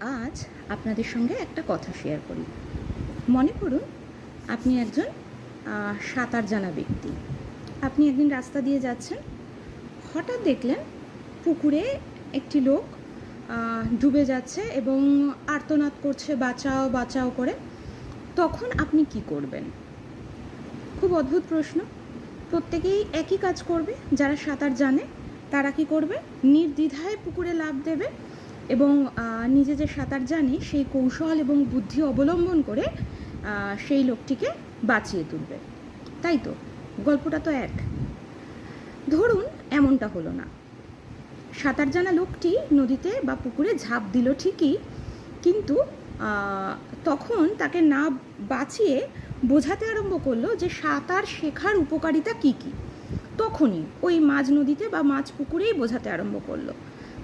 আজ আপনাদের সঙ্গে একটা কথা শেয়ার করি। মনে করুন, আপনি একজন সাঁতার জানা ব্যক্তি। আপনি একদিন রাস্তা দিয়ে যাচ্ছেন, হঠাৎ দেখলেন পুকুরে একটি লোক ডুবে যাচ্ছে এবং আর্তনাদ করছে, বাঁচাও বাঁচাও করে। তখন আপনি কি করবেন? খুব অদ্ভুত প্রশ্ন। প্রত্যেকেই একই কাজ করবে। যারা সাঁতার জানে, তারা কি করবে? নির্দ্বিধায় পুকুরে লাফ দেবে এবং নিজে যে সাঁতার জানে, সেই কৌশল এবং বুদ্ধি অবলম্বন করে সেই লোকটিকে বাঁচিয়ে তুলবে। তাই তো? গল্পটা তো এক। ধরুন, এমনটা হলো না। সাঁতার জানা লোকটি নদীতে বা পুকুরে ঝাঁপ দিল ঠিকই, কিন্তু তখন তাকে না বাঁচিয়ে বোঝাতে আরম্ভ করল যে সাঁতার শেখার উপকারিতা কী কী। তখনই ওই মাঝ নদীতে বা মাছ পুকুরেই বোঝাতে আরম্ভ করল।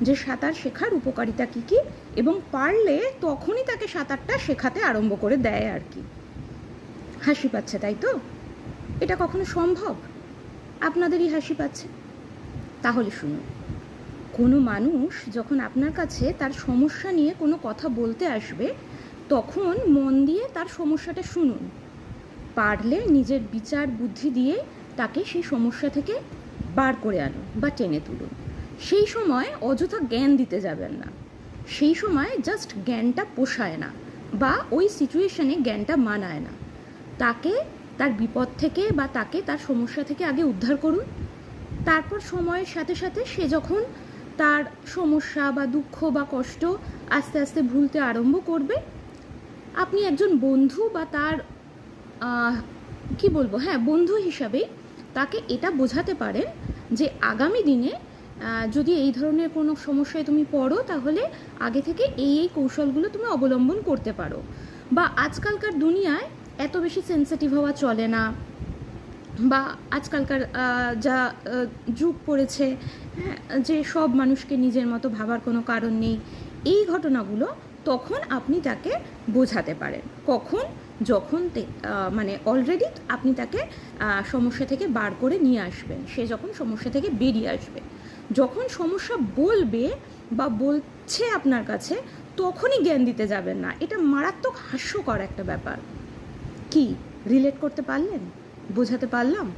যে সাঁতার শেখার উপকারিতা কী কী এবং পারলে তখনই তাকে সাঁতারটা শেখাতে আরম্ভ করে দেয় আর কি। হাসি পাচ্ছে, তাই তো? এটা কখনো সম্ভব? আপনাদেরই হাসি পাচ্ছে। তাহলে শুনুন, কোনো মানুষ যখন আপনার কাছে তার সমস্যা নিয়ে কোনো কথা বলতে আসবে, তখন মন দিয়ে তার সমস্যাটা শুনুন। পারলে নিজের বিচার বুদ্ধি দিয়ে তাকে সেই সমস্যা থেকে বার করে আনুন বা টেনে তুলুন। সেই সময় অযথা জ্ঞান দিতে যাবেন না। সেই সময় জাস্ট জ্ঞানটা পোষায় না বা ওই সিচুয়েশনে জ্ঞানটা মানায় না। তাকে তার বিপদ থেকে বা তাকে তার সমস্যা থেকে আগে উদ্ধার করুন। তারপর সময়ের সাথে সাথে সে যখন তার সমস্যা বা দুঃখ বা কষ্ট আস্তে আস্তে ভুলতে আরম্ভ করবে, আপনি একজন বন্ধু বা তার কি বলব? হ্যাঁ বন্ধু হিসাবে তাকে এটা বোঝাতে পারেন যে আগামী দিনে যদি এই ধরনের কোনো সমস্যায় তুমি পড়ো তাহলে আগে থেকে এই এই কৌশলগুলো তুমি অবলম্বন করতে পারো। বা আজকালকার দুনিয়ায় এত বেশি সেন্সিটিভ হওয়া চলে না। বা আজকালকার যা যুগ পড়েছে হ্যাঁ, যে সব মানুষকে নিজের মতো ভাবার কোনো কারণ নেই এই ঘটনাগুলো তখন আপনি তাকে বোঝাতে পারেন। কখন যখন মানে অলরেডি আপনি তাকে সমস্যা থেকে বার করে নিয়ে আসবেন। সে যখন সমস্যা থেকে বেরিয়ে আসবে। যখন সমস্যা বলবে বা বলছে আপনার কাছে, তখনই জ্ঞান দিতে যাবেন না। এটা মারাত্মক হাস্যকর একটা ব্যাপার। কি? রিলেট করতে পারলেন? বোঝাতে পারলাম?